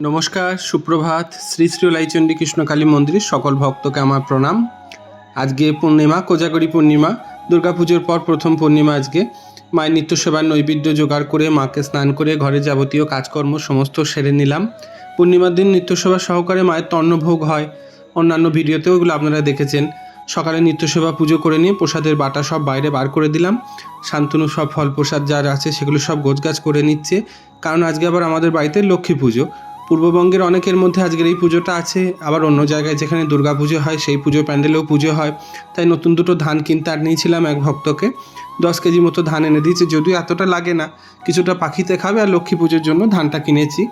নমস্কার, সুপ্রভাত, শ্রী শ্রী লাইচণ্ডী কৃষ্ণকালী মন্দিরের সকল ভক্তকে আমার প্রণাম। আজকে পূর্ণিমা, কোজাগরী পূর্ণিমা, দুর্গাপুজোর পর প্রথম পূর্ণিমা আজকে। মায়ের নিত্য সেবার নৈবেদ্য জোগাড় করে, মাকে স্নান করে, ঘরে যাবতীয় কাজকর্ম সমস্ত সেরে নিলাম। পূর্ণিমার দিন নিত্য সেবা সহকারে মায়ের তন্নভোগ হয়। অন্যান্য ভিডিওতেও এগুলো আপনারা দেখেছেন। সকালে নিত্য সেবা পুজো করে নিয়ে প্রসাদের বাটা সব বাইরে বার করে দিলাম। শান্তনু সব ফল প্রসাদ যার আছে সেগুলো সব গোছগাছ করে নিচ্ছে। কারণ আজকে আবার আমাদের বাড়িতে লক্ষ্মী পুজো। পূর্ববঙ্গের অনেকের মধ্যে আজকের এই পুজোটা আছে, আবার অন্য জায়গায় যেখানে দুর্গা পুজো হয়, সেই পুজো প্যান্ডেলেও পুজো হয়। তাই নতুন দুটো ধান কিনতে আর নিয়েছিলাম এক ভক্তকে। দশ কেজি মতো ধান এনে দিয়েছে, যদিও এতটা লাগে না, কিছুটা পাখিতে খাবে আর লক্ষ্মী পুজোর জন্য ধানটা কিনেছি।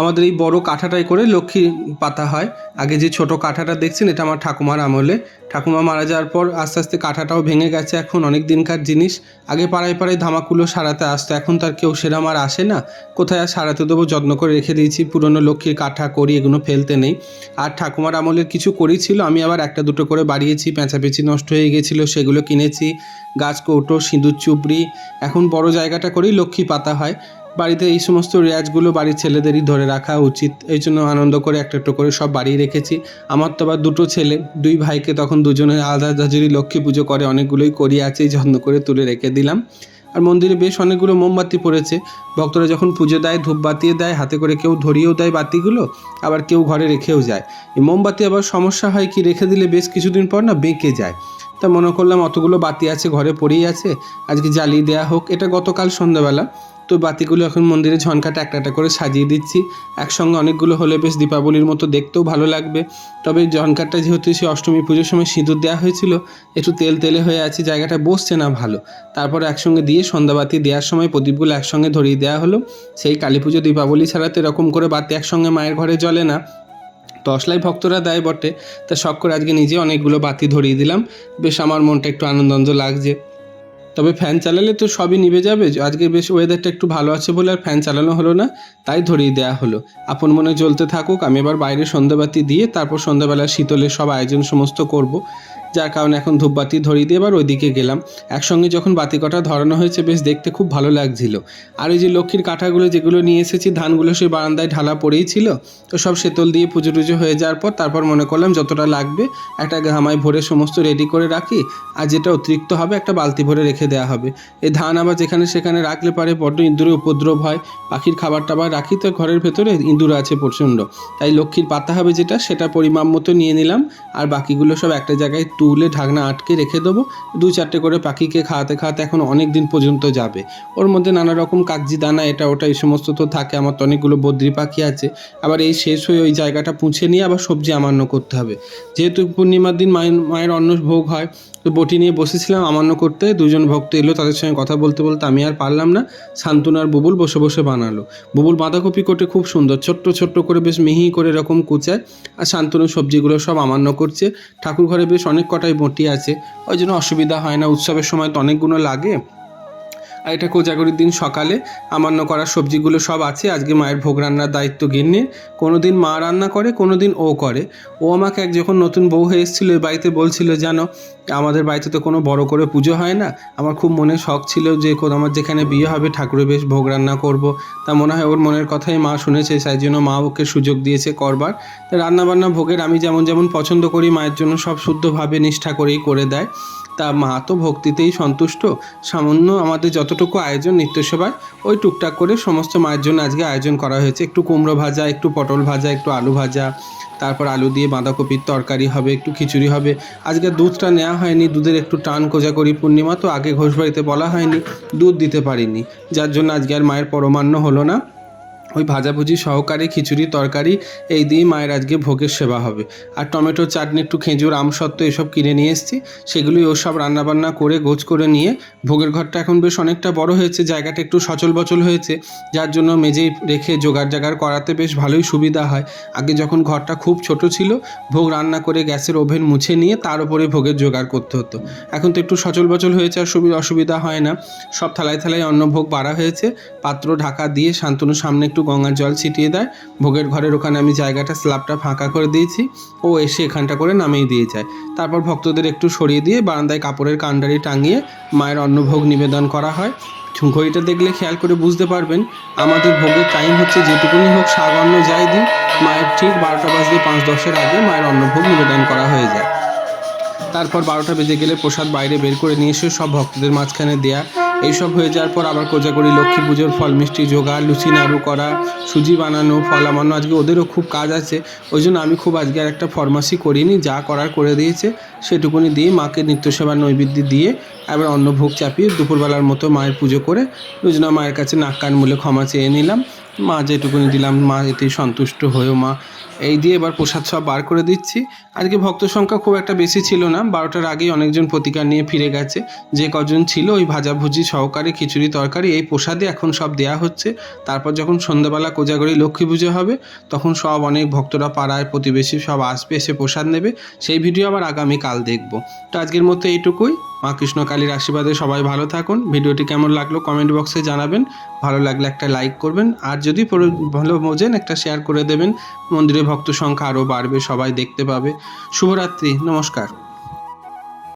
আমাদের এই বড় কাঁঠাটাই করে লক্ষ্মী পাতা হয়। আগে যে ছোট কাঁঠাটা দেখছেন, এটা আমার ঠাকুমার আমলে। ঠাকুমা মারা যাওয়ার পর আস্তে আস্তে কাঁঠাটাও ভেঙে গেছে এখন, অনেক দিনকার জিনিস। আগে পাড়ায় পাড়ায় ধামাকুলো সারাতে আসতো, এখন তার কেউ সেরাম আর আসে না। কোথায় আর সারাতে দেবো, যত্ন করে রেখে দিয়েছি, পুরনো লক্ষ্মীর কাঁঠা করি, এগুলো ফেলতে নেই। আর ঠাকুমার আমলের কিছু করি ছিল আমি আবার একটা দুটো করে বাড়িয়েছি, পেঁচাপেচি নষ্ট হয়ে গেছিল, সেগুলো কিনেছি। গাছ কৌটো, সিঁদুর চুবড়ি এখন বড় জায়গাটা করেই লক্ষ্মী পাতা হয়। বাড়িতে এই সমস্ত রেয়াজগুলো বাড়ির ছেলেদেরই ধরে রাখা উচিত। এই জন্য আনন্দ করে একটা একটা করে সব বাড়িয়ে রেখেছি। আমার তো আবার দুটো ছেলে, দুই ভাইকে তখন দুজনে আলাদা ধাজুরি লক্ষ্মী পুজো করে, অনেকগুলোই করি আছে যত্ন করে তুলে রেখে দিলাম। আর মন্দিরে বেশ অনেকগুলো মোমবাতি পড়েছে। ভক্তরা যখন পুজো দেয় ধূপবাতিও দেয়, হাতে করে কেউ ধরিয়েও দেয় বাতিগুলো, আবার কেউ ঘরে রেখেও যায়। এই মোমবাতি আবার সমস্যা হয় কি, রেখে দিলে বেশ কিছুদিন পর না বেঁকে যায়। তা মনে করলাম অতগুলো বাতি আছে, ঘরে পড়েই আছে, আজকে জ্বালিয়ে দেওয়া হোক। এটা গতকাল সন্ধ্যাবেলা। তো বাতিগুলো এখন মন্দিরে ঝনকাটা একটা করে সাজিয়ে দিচ্ছি। একসঙ্গে অনেকগুলো হলে বেশ দীপাবলির মতো দেখতেও ভালো লাগবে। তবে ঝনকারটা যেহেতু সে অষ্টমী পুজোর সময় সিঁদুর দেওয়া হয়েছিল, একটু তেল তেলে হয়ে আছে, জায়গাটা বসছে না ভালো। তারপর একসঙ্গে দিয়ে সন্ধ্যাবাতি দেওয়ার সময় প্রদীপগুলো একসঙ্গে ধরিয়ে দেওয়া হলো। সেই কালী পুজো, দীপাবলি ছাড়া তো এরকম করে বাতি একসঙ্গে মায়ের ঘরে জ্বলে না। তসলাই ভক্তরা দেয় বটে, তা শখ করে আজকে নিজে অনেকগুলো বাতি ধরিয়ে দিলাম। বেশ আমার মনটা একটু আনন্দ লাগছে। তবে ফ্যান চালালে তো সবই নিভে যাবে। আজকে বেশ ওয়েদারটা একটু ভালো আছে বলে আর ফ্যান চালানো হলো না, তাই ধরিয়ে দেওয়া হলো। আপন মনে জ্বলতে থাকুক, আমি এবার বাইরে সন্ধ্যাবাতি দিয়ে তারপর সন্ধ্যাবেলা শীতলে সব আয়োজন সমস্ত করব। যার কারণে এখন ধূপবাতি ধরিয়ে দিয়ে এবার ওইদিকে গেলাম। একসঙ্গে যখন বাতি কটা ধরানো হয়েছে, বেশ দেখতে খুব ভালো লাগছিল। আর ওই যে লক্ষ্মীর কাঁঠাগুলো যেগুলো নিয়ে এসেছি, ধানগুলো সেই বারান্দায় ঢালা পড়েই ছিল। তো সব সেতল দিয়ে পুজো টুজো হয়ে যাওয়ার পর তারপর মনে করলাম যতটা লাগবে, একটা ঘামায় ভরে সমস্ত রেডি করে রাখি। আর যেটা অতিরিক্ত হবে, একটা বালতি ভরে রেখে দেওয়া হবে। এই ধান আবার যেখানে সেখানে রাখলে পারে বড্ড ইঁদুরের উপদ্রব হয়। পাখির খাবার টাবার রাখি তো ঘরের ভেতরে, ইঁদুর আছে প্রচণ্ড। তাই লক্ষ্মীর পাতা হবে যেটা, সেটা পরিমাপ মতো নিয়ে নিলাম। আর বাকিগুলো সব একটা জায়গায় তুলে ঢাকনা আটকে রেখে দেবো। দু চারটে করে পাখিকে খাওয়াতে খাওয়াতে এখন অনেক দিন পর্যন্ত যাবে। ওর মধ্যে নানা রকম কাগজি দানা, এটা ওটা, এই সমস্ত তো থাকে, আমার তো অনেকগুলো বদ্রি পাখি আছে। আবার এই শেষ হয়ে ওই জায়গাটা পুঁছে নিয়ে আবার সবজি আমান্য করতে হবে। যেহেতু পূর্ণিমার দিন মায়ের মায়ের অন্ন ভোগ হয় তো বটি নিয়ে বসেছিলাম আমান্য করতে। দুজন ভক্ত এলো তাদের সঙ্গে কথা বলতে বলতে আমি আর পারলাম না। শান্তনু আর বুবুল বসে বসে বানালো। বুবুল বাঁধাকপি কোটে খুব সুন্দর, ছোট্ট ছোট্ট করে বেশ মিহি করে এরকম কুচায়। আর শান্তনু সবজিগুলো সব আমান্য করছে। ঠাকুর ঘরে বেশ অনেক কটাই বটি আছে। ওই জন্য অসুবিধা হয় না, উৎসবের সময় তো অনেকগুলো লাগে। আর এটা কোজাগরির দিন সকালে। আমান্য করা সবজিগুলো সব আছে। আজকে মায়ের ভোগ রান্নার দায়িত্ব গিন্নির কোনো দিন মা রান্না করে কোনো দিন ও করে। ও আমাকে এক যখন নতুন বউ হয়ে এসেছিল বাড়িতে বলছিল, জানো, আমাদের বাড়িতে তো কোনো বড় করে পুজো হয় না। আমার খুব মনে শখ ছিল যে আমার যেখানে বিয়ে হবে ঠাকুরের বেশ ভোগ রান্না করব। তা মনে হয় ওর মনের কথাই মা শুনেছে তাই জন্য মা ওকে সুযোগ দিয়েছে করবার। তা রান্নাবান্না ভোগের আমি যেমন যেমন পছন্দ করি, মায়ের জন্য সব শুদ্ধভাবে নিষ্ঠা করেই করে দেয়। তা মা তো ভক্তিতেই সন্তুষ্ট। সামান্য আমাদের যতটুকু আয়োজন নিত্যসেবার ওই টুকটাক করে সমস্ত মায়ের জন্য আজকে আয়োজন করা হয়েছে। একটু কুমড়ো ভাজা, একটু পটল ভাজা, একটু আলু ভাজা, তারপর আলু দিয়ে বাঁধাকপির তরকারি হবে, একটু খিচুড়ি হবে। আজকে দুধটা নেওয়া হয়নি, দুধের একটু টান কোজাকরি পূর্ণিমা তো আগে ঘোষবাড়িতে বলা হয়নি, দুধ দিতে পারিনি। যার জন্য আজকে আর মায়ের পরমান্ন হলো না। ওই ভাজাভুজি সহকারে, খিচুড়ি, তরকারি, এই দিয়ে মায়ের আজকে ভোগের সেবা হবে। আর টমেটো, চাটনি, একটু খেজুর আমসত্ত্ব এসব কিনে নিয়ে এসেছি। সেগুলোই ও সব রান্নাবান্না করে, গোছ করে নিয়ে ভোগের ঘরটা এখন বেশ অনেকটা বড় হয়েছে, জায়গাটা একটু সচল বচল হয়েছে। যার জন্য মেঝেই রেখে জোগাড় জাগাড় করাতে বেশ ভালোই সুবিধা হয়। আগে যখন ঘরটা খুব ছোট ছিল, ভোগ রান্না করে গ্যাসের ওভেন মুছে নিয়ে তার উপরে ভোগের জোগাড় করতে হতো। এখন তো একটু সচল বচল হয়েছে আর সুবিধা অসুবিধা হয় না। সব থালায় থালায় অন্ন ভোগ বাড়া হয়েছে। পাত্র ঢাকা দিয়ে শান্তনুর সামনে একটু গঙ্গার জল ছিটিয়ে দেয়। ভোগের ঘরের ওখানে আমি জায়গাটা, স্ল্যাবটা ফাঁকা করে দিয়েছি। ও এসে এখানটা করে নামিয়ে দিয়ে যায়। তারপর ভক্তদের একটু সরিয়ে দিয়ে বারান্দায় কাপড়ের কান্ডারি টাঙিয়ে মায়ের অন্নভোগ নিবেদন করা হয়। ঘড়িটা দেখলে খেয়াল করে বুঝতে পারবেন, আমাদের ভোগের টাইম হচ্ছে যেটুকুনি হোক শাক, অন্ন যাই দিই, মায়ের ঠিক বারোটা বাজতে পাঁচ দশের আগে মায়ের অন্নভোগ নিবেদন করা হয়ে যায়। তারপর বারোটা বেজে গেলে প্রসাদ বাইরে বের করে নিয়ে এসে সব ভক্তদের মাঝখানে দেয়া এইসব হয়ে যাওয়ার পর আবার কোজাগরি, লক্ষ্মী পুজোর ফল, মিষ্টি জোগাড়, লুচি, নাড়ু করা, সুজি বানানো, ফল আমানো আজকে ওদেরও খুব কাজ আছে। ওই জন্য আমি খুব আজকে আর একটা ফরমাসি করিনি, যা করার করে দিয়েছে, সেটুকুনি দিয়ে মাকে নিত্য সেবার নৈবেদ্য দিয়ে অন্ন ভোগ চাপিয়ে দুপুরবেলার মতো মায়ের পুজো করে দুজনা মায়ের কাছে নাক কান মূলে ক্ষমা চেয়ে নিলাম। মা যেটুকুনি দিলাম, মা এতেই সন্তুষ্ট হয়েও মা। এই দিয়ে এবার প্রসাদ সব বার করে দিচ্ছি। আজকে ভক্ত সংখ্যা খুব একটা বেশি ছিল না, বারোটার আগেই অনেকজন প্রতিকার নিয়ে ফিরে গেছে। যে কজন ছিল ওই ভাজাভুজি সহকারে খিচুড়ি তরকারি, এই প্রসাদে এখন সব দেয়া হচ্ছে। তারপর যখন সন্ধ্যাবেলা কোজাগরি লক্ষ্মী পুজো হবে, তখন সব অনেক ভক্তরা পাড়ায়, প্রতিবেশী সব আসবে, এসে প্রসাদ নেবে। সেই ভিডিও আবার আগামী কাল দেখব। তো আজকের মতো এইটুকুই। মা কৃষ্ণ কালীর আশীর্বাদে সবাই ভালো থাকুন। ভিডিওটি কেমন লাগল কমেন্ট বক্সে জানাবেন। ভালো লাগলে একটা লাইক করবেন। আর যদি ভালো বোঝেন, একটা শেয়ার করে দেবেন। মন্দিরে ভক্ত সংখ্যা আরও বাড়বে, সবাই দেখতে পাবে। শুভরাত্রি, নমস্কার।